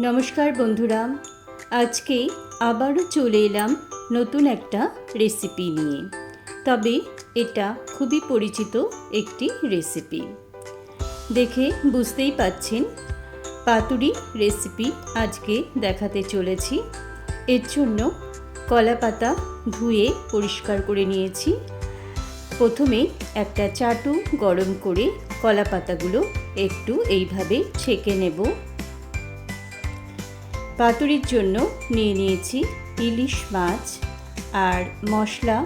নমস্কার বন্ধুরা, আজকে আবারও চলে এলাম নতুন একটা রেসিপি নিয়ে। তবে এটা খুবই পরিচিত একটি রেসিপি দেখে বুঝতেই পাচ্ছেন পাতুরি রেসিপি আজকে দেখাতে চলেছি। এর জন্য কলা পাতা ধুয়ে পরিষ্কার করে নিয়েছি। প্রথমে একটা চাটু গরম করে কলা পাতাগুলো একটু এইভাবে ছেঁকে নেব। পাতুরির জন্য নিয়ে নিয়েছি ইলিশ মাছ আর মশলা,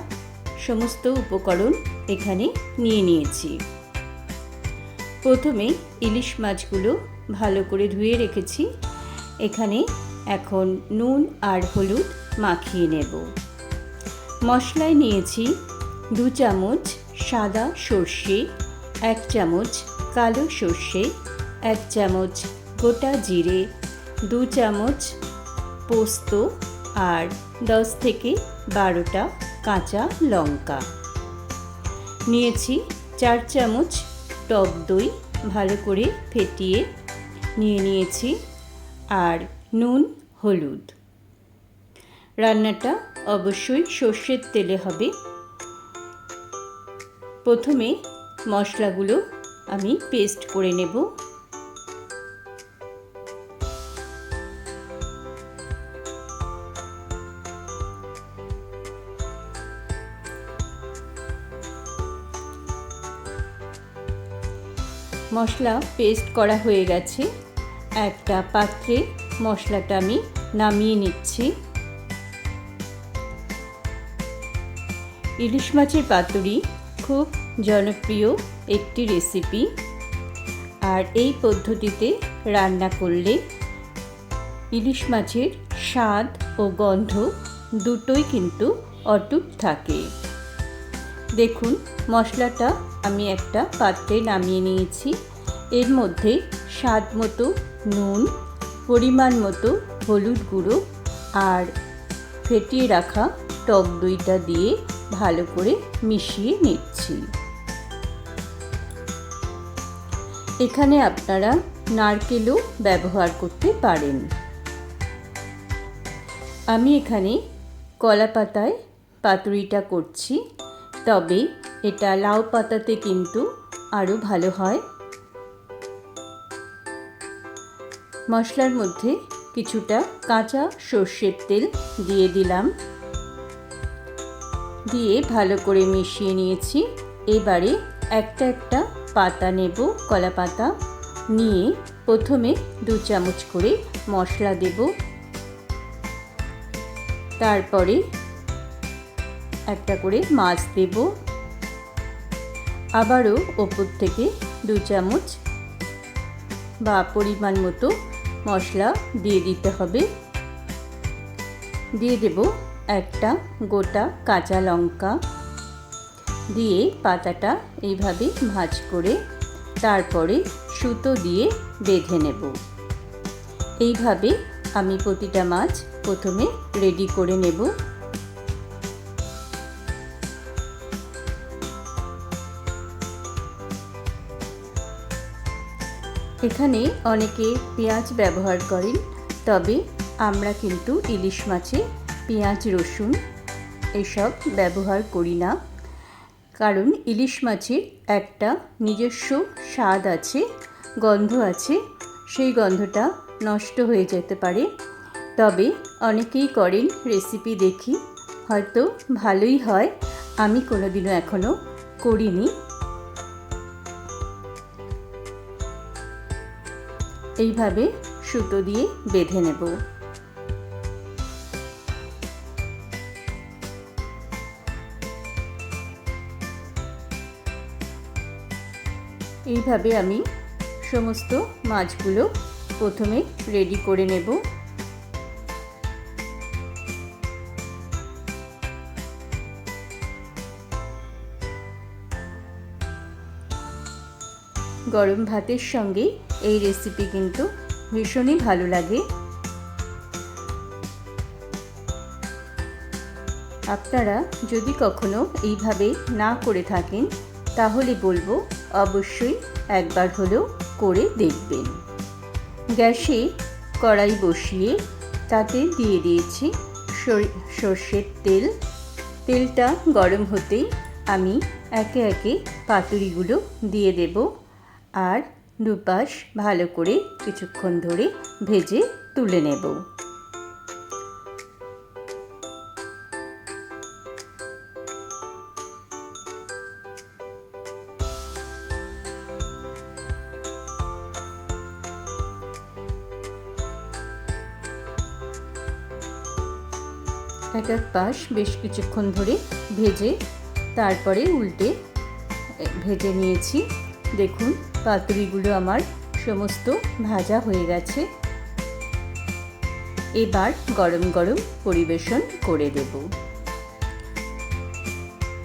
সমস্ত উপকরণ এখানে নিয়ে নিয়েছি। প্রথমে ইলিশ মাছগুলো ভালো করে ধুয়ে রেখেছি। এখানে এখন নুন আর হলুদ মাখিয়ে নেব। মশলায় নিয়েছি দু চামচ সাদা সর্ষে, এক চামচ কালো সর্ষে, এক চামচ গোটা জিরে দু চামচ পোস্ত আর দশ থেকে বারোটা কাঁচা লঙ্কা। নিয়েছি চার চামচ টক দই ভালো করে ফেটিয়ে নিয়ে নিয়েছি আর নুন, হলুদ। রান্নাটা অবশ্যই সর্ষের তেলে হবে। প্রথমে মশলাগুলো আমি পেস্ট করে নেব। মশলা পেস্ট করা হয়ে গেছে। একটা পাত্রে মশলাটা আমি নামিয়ে নিচ্ছি। ইলিশ মাছের পাতুরি খুব জনপ্রিয় একটি রেসিপি আর এই পদ্ধতিতে রান্না করলে ইলিশ মাছের স্বাদ ও গন্ধ দুটোই কিন্তু অটুট থাকে। দেখুন, মশলাটা আমি একটা পাত্রে নামিয়ে নিয়েছি। এর মধ্যে স্বাদ মতো নুন, পরিমাণ মতো হলুদ গুঁড়ো আর ফেটিয়ে রাখা টক দইটা দিয়ে ভালো করে মিশিয়ে নিচ্ছি। এখানে আপনারা নারকেলও ব্যবহার করতে পারেন। আমি এখানে কলা পাতায় পাতুরিটা করছি। তবে এটা লাউ পাতাতে কিন্তু আরও ভালো হয়। মশলার মধ্যে কিছুটা কাঁচা সর্ষের তেল দিয়ে দিলাম। দিয়ে ভালো করে মিশিয়ে নিয়েছি। এবারে একটা একটা পাতা নেব, কলা পাতা। নিয়ে প্রথমে দু চামচ করে মশলা দেব। তারপরে একটা করে মাছ দেব। আবারও ওপর থেকে দু চামচ বা পরিমাণ মতো মশলা দিয়ে দিতে হবে। দিয়ে দেব একটা গোটা কাঁচা লঙ্কা। দিয়ে পাতাটা এইভাবে ভাজ করে তারপরে সুতো দিয়ে বেঁধে নেব। এইভাবে আমি প্রতিটা মাছ প্রথমে রেডি করে নেব। এখানে অনেকে পেঁয়াজ ব্যবহার করেন, তবে আমরা কিন্তু ইলিশ মাছে পেঁয়াজ, রসুন এসব ব্যবহার করি না। কারণ ইলিশ মাছের একটা নিজস্ব স্বাদ আছে, গন্ধ আছে, সেই গন্ধটা নষ্ট হয়ে যেতে পারে। তবে অনেকেই করেন রেসিপি দেখি, হয়তো ভালোই হয়। আমি কোনোদিনও এখনও করিনি। এইভাবে সুতো দিয়ে বেঁধে নেব। এইভাবে আমি সমস্ত মাছগুলো প্রথমে রেডি করে নেব। গরম ভাতের সঙ্গে এই রেসিপি কিন্তু ভীষণই ভালো লাগে। আপনারা যদি কখনো এইভাবে না করে থাকেন, তাহলে বলব অবশ্যই একবার হলেও করে দেখবেন। গ্যাসে কড়াই বসিয়ে তাতে দিয়ে দিয়েছি সর- সর্ষের তেল। তেলটা গরম হতেই আমি একে একে পাতুরিগুলো দিয়ে দেব। আর দুপাশ ভালো করে কিছুক্ষণ ধরে ভেজে তুলে নেব। এক এক পাশ বেশ কিছুক্ষণ ধরে ভেজে তারপরে উল্টে ভেজে নিয়েছি। দেখুন, পাতুরিগুলো আমার সমস্ত ভাজা হয়ে গেছে। এবার গরম গরম পরিবেশন করে দেব।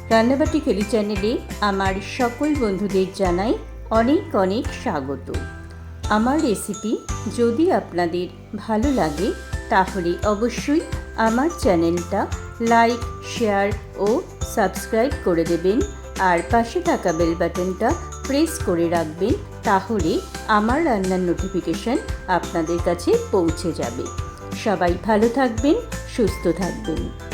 রান্নাবাটি খেলি চ্যানেলে আমার সকল বন্ধুদের জানাই অনেক অনেক স্বাগত। আমার রেসিপি যদি আপনাদের ভালো লাগে, তাহলে অবশ্যই আমার চ্যানেলটা লাইক, শেয়ার ও সাবস্ক্রাইব করে দেবেন। আর পাশে থাকা বেল বাটনটা প্রেস করে রাখবেন তাহলে আমার রান্নার নোটিফিকেশন আপনাদের কাছে পৌঁছে যাবে। সবাই ভালো থাকবেন, সুস্থ থাকবেন।